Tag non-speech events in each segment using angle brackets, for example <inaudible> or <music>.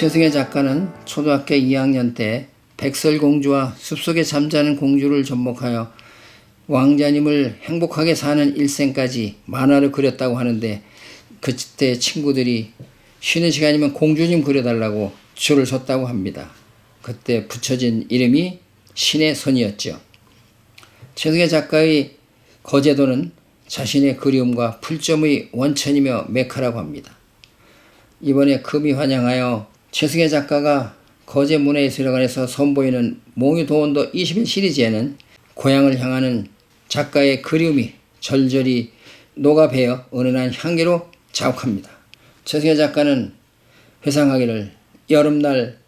최승혜 작가는 초등학교 2학년 때 백설공주와 숲속에 잠자는 공주를 접목하여 왕자님을 행복하게 사는 일생까지 만화를 그렸다고 하는데 그때 친구들이 쉬는 시간이면 공주님 그려달라고 줄을 섰다고 합니다. 그때 붙여진 이름이 신의 손이었죠. 최승혜 작가의 거제도는 자신의 그리움과 풀점의 원천이며 메카라고 합니다. 이번에 금이 환영하여 최승혜 작가가 거제 문화예술회관에서 선보이는 몽유 도원도 20일 시리즈에는 고향을 향하는 작가의 그리움이 절절히 녹아배어 은은한 향기로 자욱합니다. 최승혜 작가는 회상하기를 여름날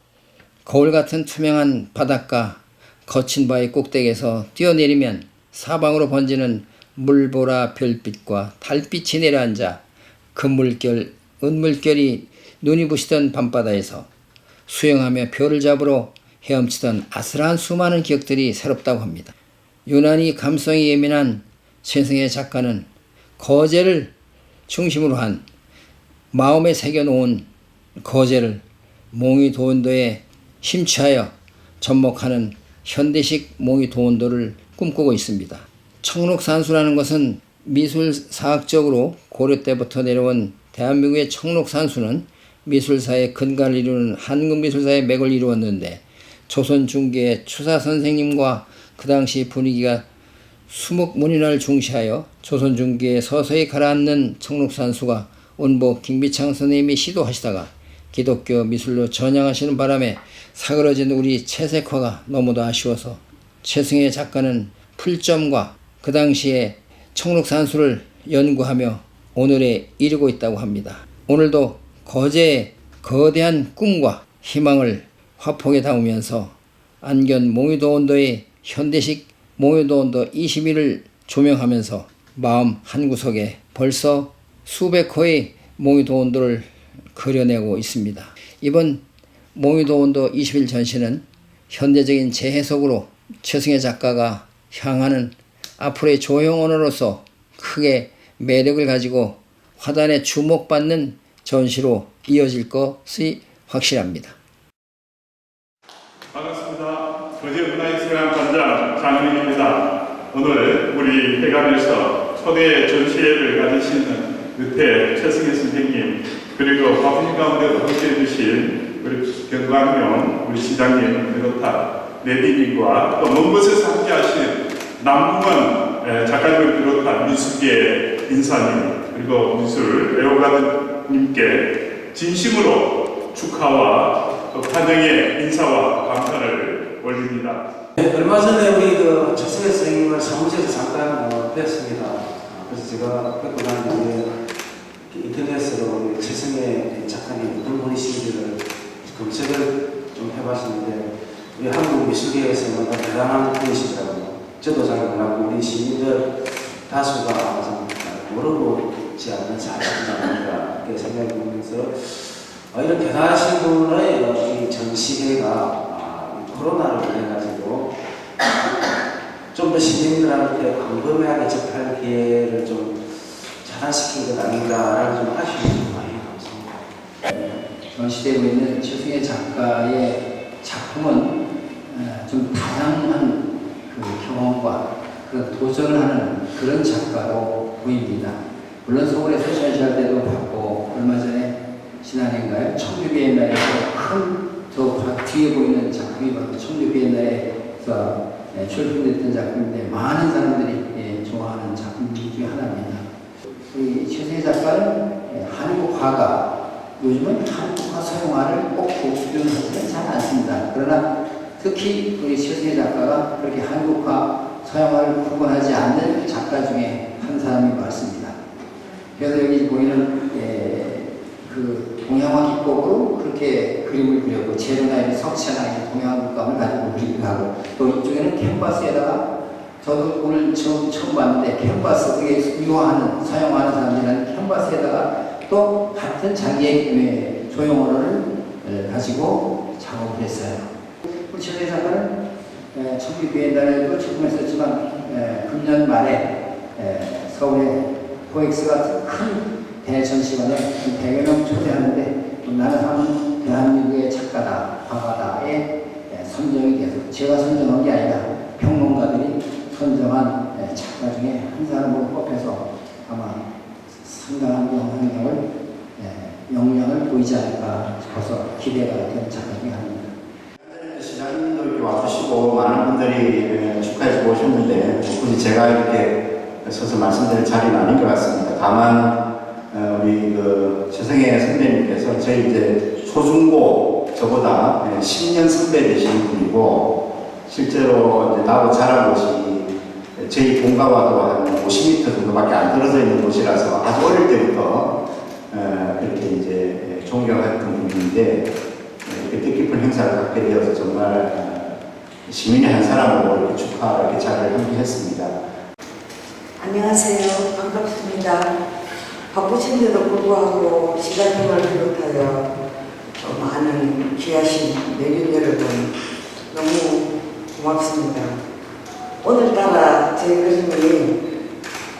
거울 같은 투명한 바닷가 거친 바위 꼭대기에서 뛰어내리면 사방으로 번지는 물보라 별빛과 달빛이 내려앉아 금물결, 은물결이 눈이 부시던 밤바다에서 수영하며 별을 잡으러 헤엄치던 아슬한 수많은 기억들이 새롭다고 합니다. 유난히 감성이 예민한 최승의 작가는 거제를 중심으로 한 마음에 새겨놓은 거제를 몽이 도원도에 심취하여 접목하는 현대식 몽이 도원도를 꿈꾸고 있습니다. 청록산수라는 것은 미술사학적으로 고려 때부터 내려온 대한민국의 청록산수는 미술사의 근간을 이루는 한국 미술사의 맥을 이루었는데 조선 중기의 추사 선생님과 그 당시 분위기가 수목문인화를 중시하여 조선 중기에 서서히 가라앉는 청록산수가 온보 김비창 선생님이 시도하시다가 기독교 미술로 전향하시는 바람에 사그러진 우리 채색화가 너무도 아쉬워서 최승혜 작가는 풀점과 그 당시에 청록산수를 연구하며 오늘에 이르고 있다고 합니다. 오늘도 거제의 거대한 꿈과 희망을 화폭에 담으면서 안견 몽유도원도의 현대식 몽유도원도 21을 조명하면서 마음 한구석에 벌써 수백 호의 몽유도원도를 그려내고 있습니다. 이번 몽유도원도 20일 전시는 현대적인 재해석으로 최승혜 작가가 향하는 앞으로의 조형 언어로서 크게 매력을 가지고 화단에 주목받는 전시로 이어질 것이 확실합니다. 반갑습니다. 거제 문화예술관 관장 장은익입니다. 오늘 우리 회관에서 초대 전시회를 가지시는 의태 최승혜 선생님 그리고 바쁜 가운데도 함께해 주신 우리 경광용 우리 시장님 비롯한 내디님과 또 먼 곳에서 함께 하신 남궁원 에, 작가님을 비롯한 미술계 인사님 그리고 미술 애호가 님께 진심으로 축하와 또 환영의 인사와 감사를 올립니다. 네, 얼마 전에 우리 그 최승혜 선생님을 사무실에서 잠깐 어, 뵀습니다. 어, 그래서 제가 뵙고 난그 인터넷으로 최승혜 작가님 어떤 분이신지를 검색을 좀 해봤는데 우리 한국 미술계에서 뭔가 대단한 분이시더라고요. 저도 잘 몰랐고 우리 시민들 다수가 좀 모르 지 않는 사실이 아닌가 이렇게 생각이 들면서 어, 이런 대단하신 분의 어, 이 전시회가 아, 이 코로나를 인해 가지고 좀 더 시민들한테 광범위하게 접할 기회를 좀 차단시킨 것 아닌가라는 좀 아쉬움이 좀 많이 남습니다. 전시되고 있는 최승혜 작가의 작품은 어, 좀 다양한 그 경험과 그런 도전을 하는 그런 작가로 보입니다. 물론 서울에서 전시할 때도 봤고 얼마 전에 지난해인가요? 청주 비엔날에서 큰저 뒤에 보이는 작품이 바로 청주 비엔날에서 예, 출품됐던 작품인데 많은 사람들이 예, 좋아하는 작품 중에 하나입니다. 우리 최승혜 작가는 예, 한국 화가 요즘은 한국화 서양화를 꼭 복수하지는 잘 않습니다. 그러나 특히 우리 최승혜 작가가 그렇게 한국화 서양화를 구분하지 않는 작가 중에 한 사람인 것 같습니다. 그래서 여기 보이는 예, 그 동양화 기법으로 그렇게 그림을 그렸고 재료나 이런 석체나 이런 동양화 물감을 가지고 그리기도 하고 또 이쪽에는 캔버스에다가 저도 오늘 처음, 처음 봤는데 캔버스 그게 유화하는 서양화하는 사람들은 캔버스에다가 또 같은 자기의 예, 소형 언어를 예, 가지고 작업을 했어요. 최대 작가는 예, 청기 비엔날에도 출품했었지만 예, 금년 말에 예, 서울의 코엑스 같은 큰 대전시관을 100여 명 초대하는데 나는 한 대한민국의 작가다, 화가다의 예, 선정이 돼서 제가 선정한 게 아니라 평론가들이 선정한 예, 작가 중에 한 사람으로 뽑혀서 아마 상당한 영향력을 예, 영향을 보이지 않을까 싶어서 기대가 되는 작가 중에 하나입니다. 그 시장님도 이렇게 와주시고 많은 분들이 축하해 주고 오셨는데 뭐 굳이 제가 이렇게 서서 말씀드릴 자리는 아닌 것 같습니다. 다만 어, 우리 그 최성애 선배님께서 저희 이제 초중고 저보다 예, 10년 선배 되신 분이고 실제로 이제 나고 자란 곳이 저희 본가와도 한 50m 정도밖에 안 떨어져 있는 곳이라서 아주 어릴 때부터 어, 그렇게 이제 존경했던 분인데 이렇게 뜻깊은 행사를 갖게 되어서 정말 어, 시민의 한 사람으로 이렇게 축하 이렇게 자리를 함께 했습니다. 안녕하세요. 반갑습니다. 바쁘신데도 불구하고 시간을 비롯하여 어, 많은 귀하신 내빈 여러분 너무 고맙습니다. 오늘따라 제 그림이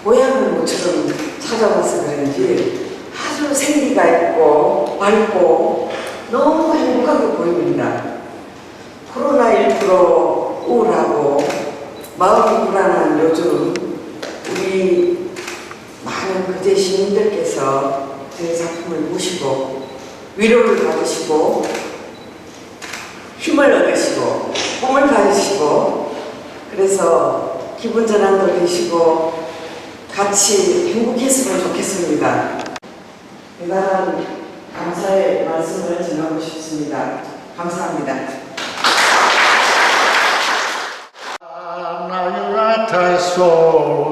고향을 모처럼 찾아와서 그런지 아주 생기가 있고 밝고 너무 행복하게 보입니다. 코로나19로 우울하고 마음이 불안한 요즘 그제 시민들께서 제 작품을 보시고 위로를 받으시고 힘을 얻으시고 꿈을 가지시고 그래서 기분 전환도 되시고 같이 행복했으면 좋겠습니다. 대단한 감사의 말씀을 전하고 싶습니다. 감사합니다. Naiurata sole,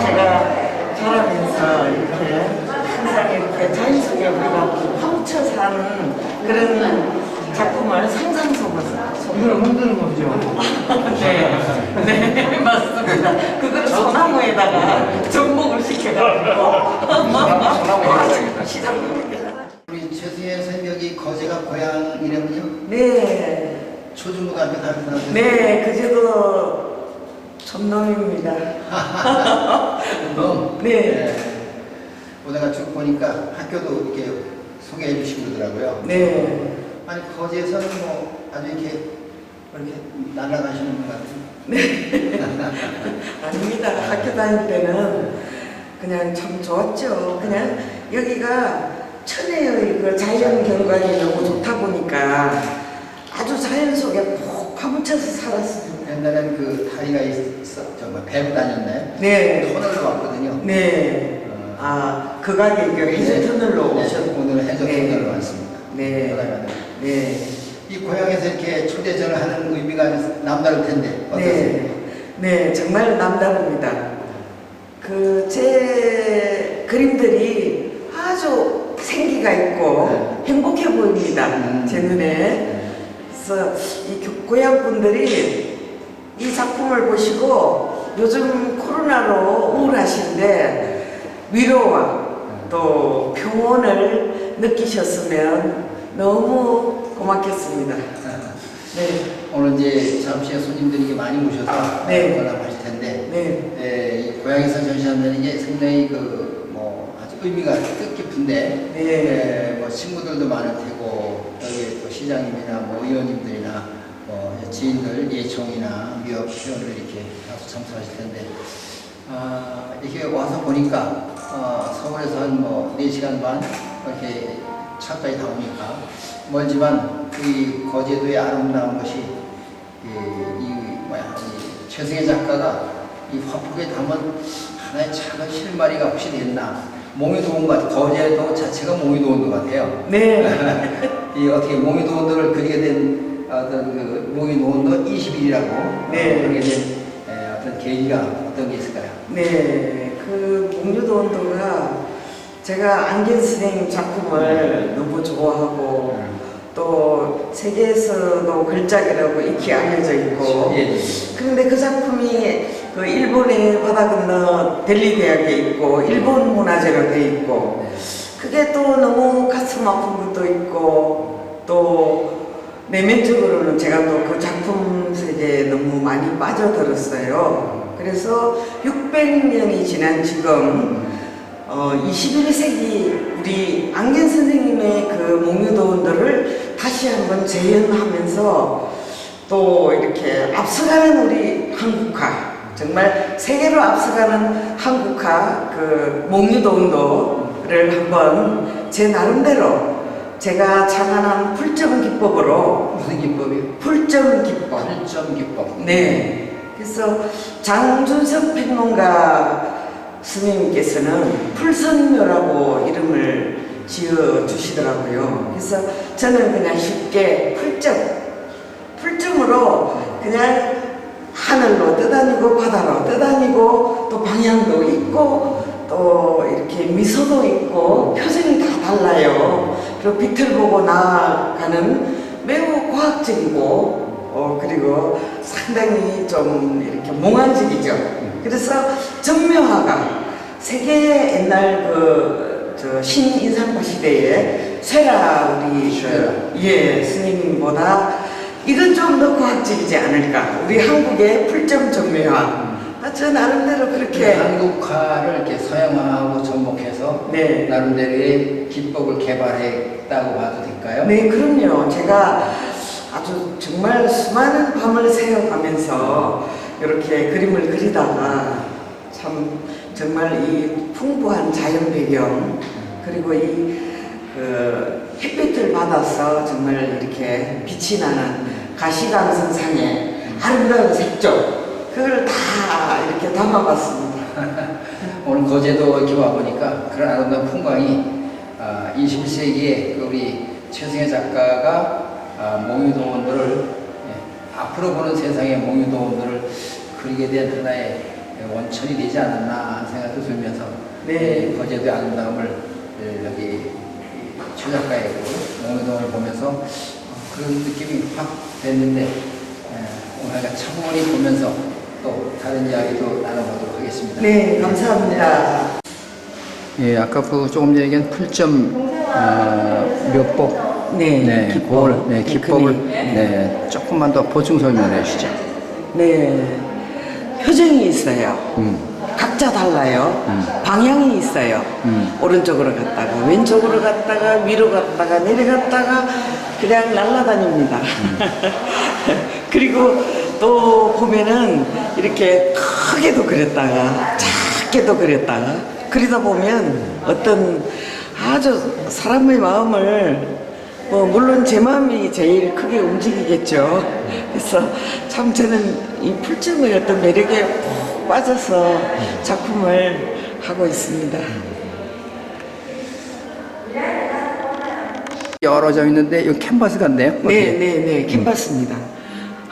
제가 자라면서 이렇게 항상 이렇게 자연 속에 우리가 훔쳐 사는 그런 작품을 상상 속에서 이걸 흔드는 거죠. 네, 네, 맞습니다. 그걸 소나무에다가 접목을 시켜가지고 시작합니다. 우리 최수의 새벽이 거제가 고향 이름은요? 네. 초중고등학교 다니면서 네, 그제도 촌놈입니다. 너 네. 오다가 쭉 보니까 학교도 이렇게 소개해 주시고 그러더라고요. 네. 아니 거제에서는 뭐 아주 이렇게 이렇게 날아가시는 것 같은. <laughs> 아닙니다. 학교 다닐 때는 그냥 참 좋았죠. 그냥 여기가 천혜의 그 자연 경관이 너무 좋다 보니까 아주 자연 속에 푹 파묻혀서 살았습니다. 옛날엔 그 다리가 있어 정말 배로 다녔네. 네. 터널로 왔거든요. 네. 어, 아, 그 가게 그 해저 터널로 네, 오셨 오늘 해저 네. 터널로 왔습니다. 네. 네. 이 고향에서 이렇게 초대전을 하는 의미가 남다를 텐데 어떠세요? 네. 네, 정말 남다릅니다. 그 제 그림들이 아주 생기가 있고 네. 행복해 보입니다. 음. 제 눈에. 네. 그래서 이 교- 고향 분들이 이 작품을 보시고 요즘 코로나로 우울하신데 위로와 또 평온을 느끼셨으면 너무 고맙겠습니다. 네, 오늘 이제 잠시에 손님들이 많이 오셔서 네. 관람하실 텐데 네, 에, 이 고향에서 전시한다는 게 상당히 그 뭐 아주 의미가 뜻깊은데 네. 에, 뭐 친구들도 많을 테고 여기 또 시장님이나 뭐 의원님들이나 뭐 지인들 예총이나 미업 회원들 이렇게 다수 참석하실 텐데 아, 이렇게 와서 보니까 어, 서울에서 한뭐 4시간 반 이렇게 차까지 나오니까 멀지만 이 거제도의 아름다운 것이 이, 이 뭐야 이 최승혜 작가가 이 화폭에 담은 하나의 작은 실마리가 혹시 됐나 몽유도원 같 거제도 자체가 몽유도원도 같아요. 네, <laughs> 이 어떻게 몽유도원도를 그리게 된 어떤 그 몽유도원도 20일이라고 네. 된 에, 어떤 계기가 어떤 게 있을까요? 네. 그 목류도 온도가 제가 안견 선생님 작품을 너무 좋아하고 또 세계에서도 걸작이라고 익히 알려져 있고 예, 예. 그런데 그 작품이 그 일본의 바다 건너 델리 대학에 있고 일본 문화재로 돼 있고 그게 또 너무 가슴 아픈 것도 있고 또 내면적으로는 제가 또 그 작품 세계에 너무 많이 빠져들었어요. 그래서 600년이 지난 지금 어, 21세기 우리 안견 선생님의 그 목유도원들을 다시 한번 재현하면서 또 이렇게 앞서가는 우리 한국화 정말 세계로 앞서가는 한국화 그 목유도운도를 한번 제 나름대로 제가 장안한 풀점 기법으로 무슨 기법이요? 풀점 기법 8점 기법. 네. 그래서 장준석 평론가 스님께서는 풀선묘라고 이름을 지어 주시더라고요. 그래서 저는 그냥 쉽게 풀점, 풀점으로 그냥 하늘로 떠다니고 바다로 떠다니고 또 방향도 있고 또 이렇게 미소도 있고 표정이 다 달라요. 그리고 빛을 보고 나아가는 매우 과학적이고 어 그리고 상당히 좀 이렇게 몽환적이죠. 그래서 정묘화가 세계의 옛날 그 저 신인상파 시대에 쇠라 우리 쇠라. 예 스님보다 이건 좀 더 과학적이지 않을까. 우리 한국의 풀점 정묘화. 아, 저 나름대로 그렇게 한국화를 이렇게 서양화하고 접목해서 네. 나름대로의 기법을 개발했다고 봐도 될까요? 네, 그럼요. 제가 아주 정말 수많은 밤을 새어가면서 이렇게 그림을 그리다가 참 정말 이 풍부한 자연 배경 그리고 이 그 햇빛을 받아서 정말 이렇게 빛이 나는 가시광선상의 아름다운 색조 그걸 다 이렇게 담아봤습니다. <laughs> 오늘 거제도 이렇게 와보니까 그런 아름다운 풍광이 아, 21세기에 우리 최승혜 작가가 아, 몽유동원들을 예, 앞으로 보는 세상의 몽유동원들을 그리게 된 하나의 원천이 되지 않았나 생각도 들면서 네. 예, 거제도의 아름다움을 예, 여기 이최 작가의 그 몽유동을 보면서 어, 그런 느낌이 확 됐는데 예, 오늘 차분히 보면서 또 다른 이야기도 나눠보도록 하겠습니다. 네, 감사합니다. 예, 아까 그 조금 전에 얘기한 풀점 어, 묘법 네, 네, 기법. 그걸, 네, 기법을 테크닉. 네, 조금만 더 보충 설명해 주시죠. 네, 표정이 있어요. 음. 각자 각자 달라요. 방향이 있어요. 오른쪽으로 갔다가 왼쪽으로 갔다가 위로 갔다가 내려갔다가 그냥 날아다닙니다. <laughs> 그리고 또 보면은 이렇게 크게도 그렸다가 작게도 그렸다가 그러다 보면 어떤 아주 사람의 마음을 뭐 물론 제 마음이 제일 크게 움직이겠죠. 그래서 참 저는 이 풀증의 어떤 매력에 푹 빠져서 작품을 하고 있습니다. 여러 점 있는데 이거 캔버스 같네요. 네, 네, 네, 캔버스입니다.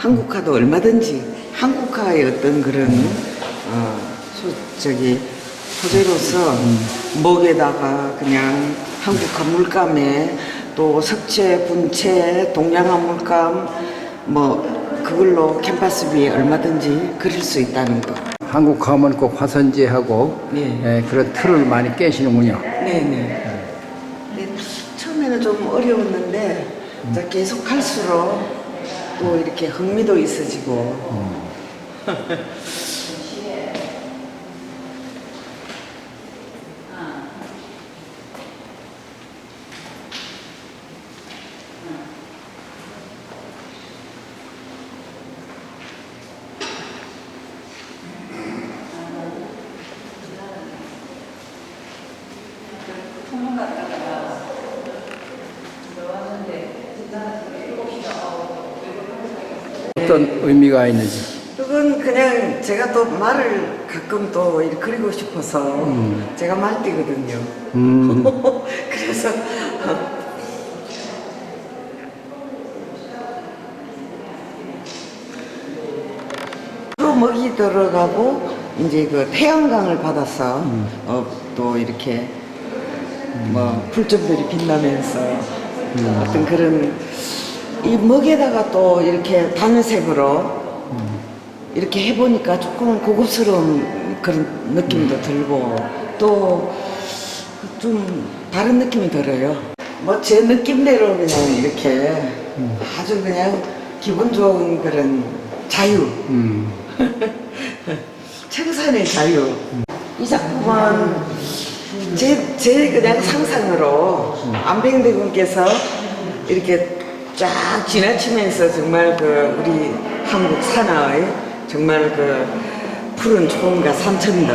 한국화도 얼마든지 한국화의 어떤 그런 어, 소, 저기 소재로서 목에다가 그냥 한국화 물감에 또 석체, 분체, 동양화 물감 뭐 그걸로 캔버스 위에 얼마든지 그릴 수 있다는 거. 한국 가면 꼭 화선지하고 네. 예, 그런 틀을 많이 깨시는군요. 네, 네. 근데 처음에는 좀 어려웠는데 이제 계속 할수록 또 이렇게 흥미도 있어지고 <laughs> 어떤 의미가 있는지. 그건 그냥 제가 또 말을 가끔 또 그리고 싶어서 제가 말띠거든요. 음. <laughs> 그래서 <laughs> 또 먹이 들어가고 이제 그 태양광을 받아서 어, 또 이렇게 뭐 풀점들이 빛나면서 어떤 그런 이 먹에다가 또 이렇게 단색으로 이렇게 해보니까 조금 고급스러운 그런 느낌도 들고 또 좀 다른 느낌이 들어요. 뭐 제 느낌대로 그냥 이렇게 아주 그냥 기분 좋은 그런 자유. 음. <laughs> 청산의 자유. 이 작품은 제, 제 그냥 상상으로 안병대군께서 이렇게 쫙 지나치면서 정말 그 우리 한국 산하의 정말 그 푸른 초원과 산천들.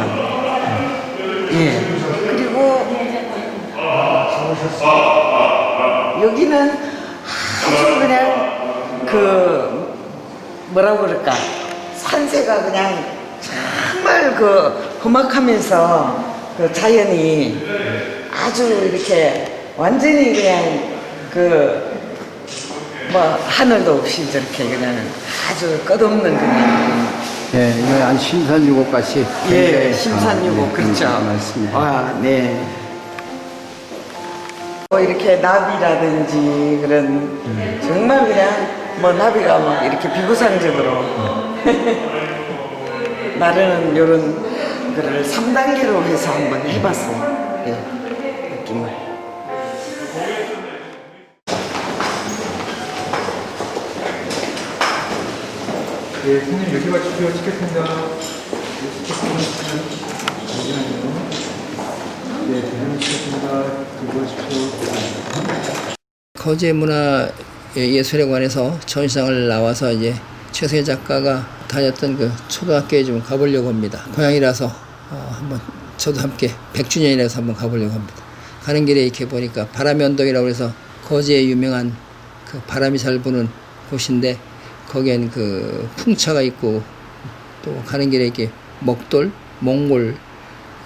예. 그리고 여기는 아주 그냥 그 뭐라고 그럴까 산세가 그냥 정말 그 험악하면서 그 자연이 아주 이렇게 완전히 그냥 그 뭐 하늘도 없이 저렇게 그냥 아주 끝없는 그냥 예, 이거 한 심산유곡 같이. 예 굉장히, 심산유고 아, 네, 그렇죠. 맞습니다. 와 네. 뭐 이렇게 나비라든지 그런 정말 그냥 뭐 나비가 막 이렇게 비구상적으로 <laughs> 나르는 요런 거를 3단계로 해서 한번 해봤어요. 예, 느낌을. 예, 손님 여기 맞추시고 찍겠습니다. 네, 찍겠습니다. 대형 찍겠습니다. 들고 오십시오. 거제 문화 예술에 관해서 전시장을 나와서 이제 최세 작가가 다녔던 그 초등학교에 좀 가보려고 합니다. 고향이라서 어, 한번 저도 함께 100주년이라서 한번 가보려고 합니다. 가는 길에 이렇게 보니까 바람이 언덕이라고 해서 거제에 유명한 그 바람이 잘 부는 곳인데 거기엔 그 풍차가 있고 또 가는 길에 이렇게 먹돌, 몽골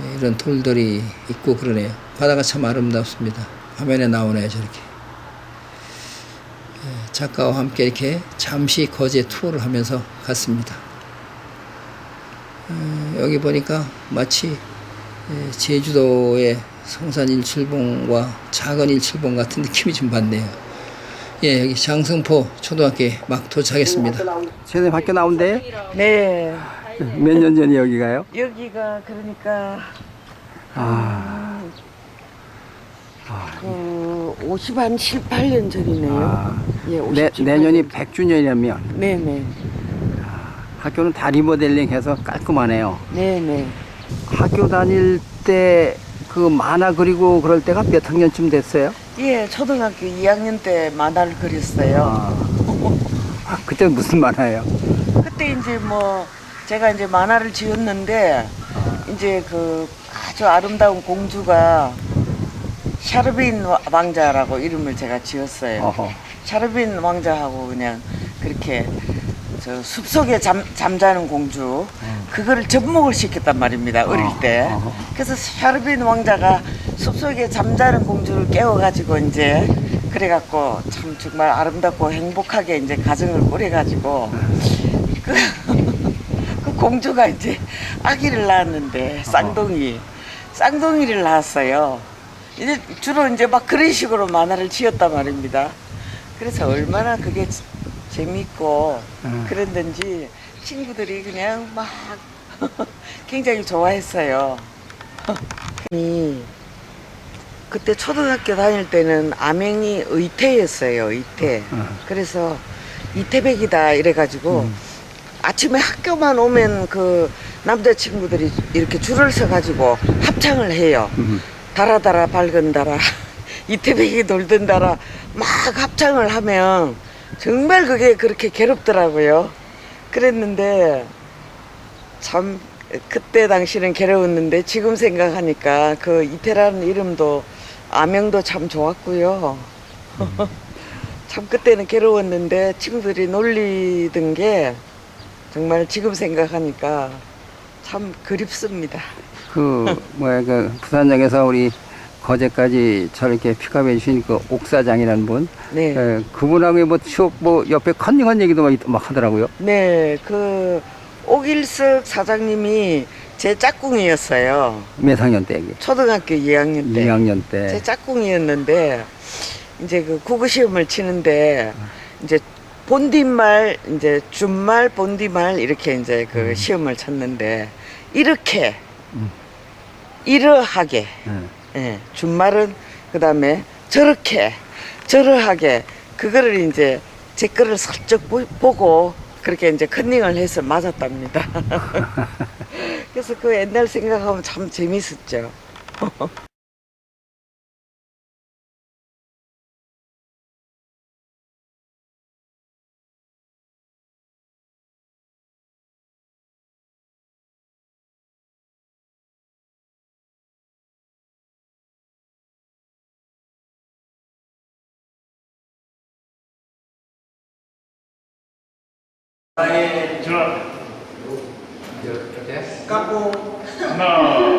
예, 이런 돌들이 있고 그러네요. 바다가 참 아름답습니다. 화면에 나오네요, 저렇게. 예, 작가와 함께 이렇게 잠시 거제 투어를 하면서 갔습니다. 어, 여기 보니까 마치 예, 제주도의 성산 일출봉과 작은 일출봉 같은 느낌이 좀 받네요. 예, 여기 장승포 초등학교에 막 도착했습니다. 선생님 학교 나온대? 네. 몇 년 전에 여기가요? 여기가 그러니까 아, 그 50한 7, 8년 전이네요. 아. 예, 내, 57, 내년이 8년. 100주년이라면 네네. 학교는 다 리모델링 해서 깔끔하네요. 네네. 학교 다닐 때 그 만화 그리고 그럴 때가 몇 학년쯤 됐어요? 예, 초등학교 2학년 때 만화를 그렸어요. 아, 그때 무슨 만화예요? 그때 이제 뭐 제가 이제 만화를 지었는데 이제 그 아주 아름다운 공주가 샤르빈 와- 왕자라고 이름을 제가 지었어요. 어허. 샤르빈 왕자하고 그냥 그렇게 저 숲속에 잠, 잠자는 공주 그거를 접목을 시켰단 말입니다 어릴 때 어허. 그래서 샤르빈 왕자가 숲속에 잠자는 공주를 깨워가지고 이제 그래갖고 참 정말 아름답고 행복하게 이제 가정을 꾸려가지고 그, <laughs> 그 공주가 이제 아기를 낳았는데 쌍둥이 쌍둥이를 낳았어요 이제 주로 이제 막 그런 식으로 만화를 지었단 말입니다 그래서 얼마나 그게 지- 재밌고 음. 그랬는지 친구들이 그냥 막 <laughs> 굉장히 좋아했어요. <laughs> 이 그때 초등학교 다닐 때는 암행이 의태였어요. 의태. 음. 그래서 이태백이다 이래가지고 아침에 학교만 오면 그 남자친구들이 이렇게 줄을 서가지고 합창을 해요. 음. 달아달아 밝은 달아 <laughs> 이태백이 돌던 달아 막 합창을 하면 정말 그게 그렇게 괴롭더라고요. 그랬는데 참 그때 당시는 괴로웠는데 지금 생각하니까 그 이태라는 이름도 아명도 참 좋았고요. <laughs> 참 그때는 괴로웠는데 친구들이 놀리던 게 정말 지금 생각하니까 참 그립습니다. 그 뭐야 그 부산역에서 우리 거제까지 저렇게 픽업해 주신 그 옥사장이라는 분, 네. 에, 그분하고 뭐 추억 뭐 옆에 컨닝한 얘기도 막, 있- 막 하더라고요. 네, 그 옥일석 사장님이 제 짝꿍이었어요. 몇 학년 때 이게? 초등학교 2학년 때. 2학년 제 때. 짝꿍이었는데 이제 그 국어 시험을 치는데 이제 본디말 이제 준말 본디말 이렇게 이제 그 시험을 쳤는데 이렇게 음. 이러하게 예. 예, 준말은 그 다음에 저렇게 저러하게 그거를 이제 제 거를 보- 보고 그렇게 이제 컨닝을 해서 맞았답니다. <laughs> 그래서 그 옛날 생각하면 참 재밌었죠. <laughs> 자, 하나,